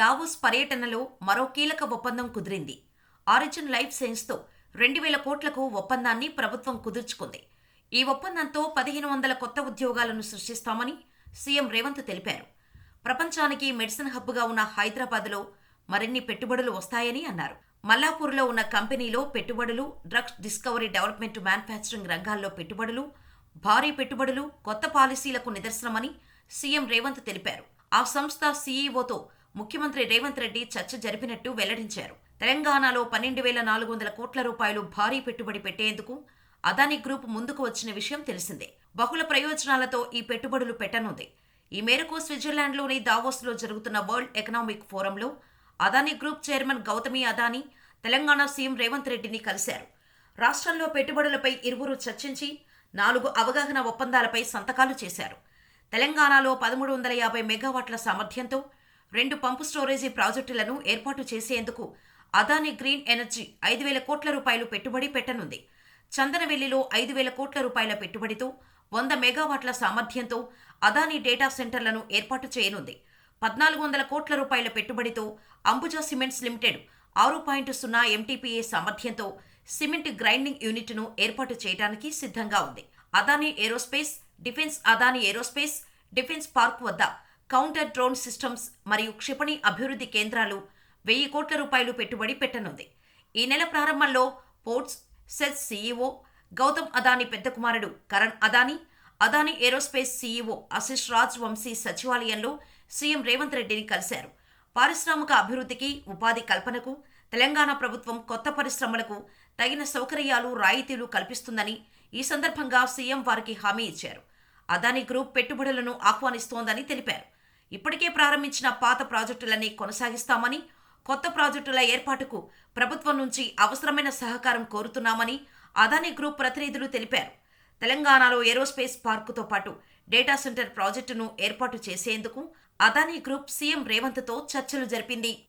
Davos పర్యటనలో మరో కీలక ఒప్పందం కుదిరింది. ఆరిజిన్ లైఫ్ సైన్స్తో రెండు వేల కోట్లకు ఒప్పందాన్ని ప్రభుత్వం కుదుర్చుకుంది. ఈ ఒప్పందంతో పదిహేను వందల కొత్త ఉద్యోగాలను సృష్టిస్తామని సీఎం రేవంత్ తెలిపారు. ప్రపంచానికి మెడిసిన్ హబ్గా ఉన్న హైదరాబాద్లో మరిన్ని పెట్టుబడులు వస్తాయని అన్నారు. మల్లాపూర్లో ఉన్న కంపెనీలో పెట్టుబడులు డ్రగ్స్ డిస్కవరీ డెవలప్మెంట్ మ్యానుఫ్యాక్చరింగ్ రంగాల్లో పెట్టుబడులు భారీ పెట్టుబడులు కొత్త పాలసీలకు నిదర్శనమని సీఎం రేవంత్ తెలిపారు. ఆ సంస్థ సీఈఓతో ముఖ్యమంత్రి రేవంత్ రెడ్డి చర్చ జరిపినట్టు వెల్లడించారు. తెలంగాణలో పన్నెండు వేల నాలుగు వందల కోట్ల రూపాయలు భారీ పెట్టుబడి పెట్టేందుకు అదానీ గ్రూప్ ముందుకు వచ్చిన విషయం తెలిసిందే. బహుళ ప్రయోజనాలతో ఈ పెట్టుబడులు పెట్టనుంది. ఈ మేరకు స్విట్జర్లాండ్లోని దావోస్లో జరుగుతున్న world economic ఫోరంలో Adani group chairman Gautami Adani Telangana CM Revanth రెడ్డిని కలిశారు. రాష్ట్రంలో పెట్టుబడులపై ఇరువురు చర్చించి నాలుగు అవగాహన ఒప్పందాలపై సంతకాలు చేశారు. తెలంగాణలో పదమూడు వందల యాభై మెగావాట్ల సామర్థ్యంతో రెండు పంపు స్టోరేజీ ప్రాజెక్టులను ఏర్పాటు చేసేందుకు అదాని గ్రీన్ ఎనర్జీ ఐదు వేల కోట్ల రూపాయలు పెట్టుబడి పెట్టనుంది. చందనవెల్లిలో ఐదు వేల కోట్ల రూపాయల పెట్టుబడితో వంద మెగావాట్ల సామర్థ్యంతో అదాని డేటా సెంటర్లను ఏర్పాటు చేయనుంది. పద్నాలుగు వందల కోట్ల రూపాయల పెట్టుబడితో అంబుజా సిమెంట్స్ లిమిటెడ్ ఆరు పాయింట్ సున్నా ఎంటీపీఏ సామర్థ్యంతో సిమెంట్ గ్రైండింగ్ యూనిట్ను ఏర్పాటు చేయడానికి సిద్ధంగా ఉంది. Adani aerospace defence Adani aerospace defence park వద్ద కౌంటర్ డ్రోన్ సిస్టమ్స్ మరియు క్షిపణి అభివృద్ధి కేంద్రాలు వెయ్యి కోట్ల రూపాయలు పెట్టుబడి పెట్టనుంది. ఈ నెల ప్రారంభంలో ports SEZ CEO Gautam Adani పెద్ద కుమారుడు కరణ్ అదానీ అదానీ ఏరోస్పేస్ సీఈఓ ఆశిష్ రాజ్ వంశీ సచివాలయంలో సీఎం రేవంత్ రెడ్డిని కలిశారు. పారిశ్రామిక అభివృద్ధికి ఉపాధి కల్పనకు తెలంగాణ ప్రభుత్వం కొత్త పరిశ్రమలకు తగిన సౌకర్యాలు రాయితీలు కల్పిస్తుందని ఈ సందర్భంగా సీఎం వారికి హామీ ఇచ్చారు. అదానీ గ్రూప్ పెట్టుబడులను ఆహ్వానిస్తోందని తెలిపారు. ఇప్పటికే ప్రారంభించిన పాత ప్రాజెక్టులన్నీ కొనసాగిస్తామని కొత్త ప్రాజెక్టుల ఏర్పాటుకు ప్రభుత్వం నుంచి అవసరమైన సహకారం కోరుతున్నామని అదానీ గ్రూప్ ప్రతినిధులు తెలిపారు. తెలంగాణలో ఏరోస్పేస్ పార్కుతో పాటు డేటా సెంటర్ ప్రాజెక్టును ఏర్పాటు చేసేందుకు అదానీ గ్రూప్ సీఎం రేవంత్తో చర్చలు జరిపింది.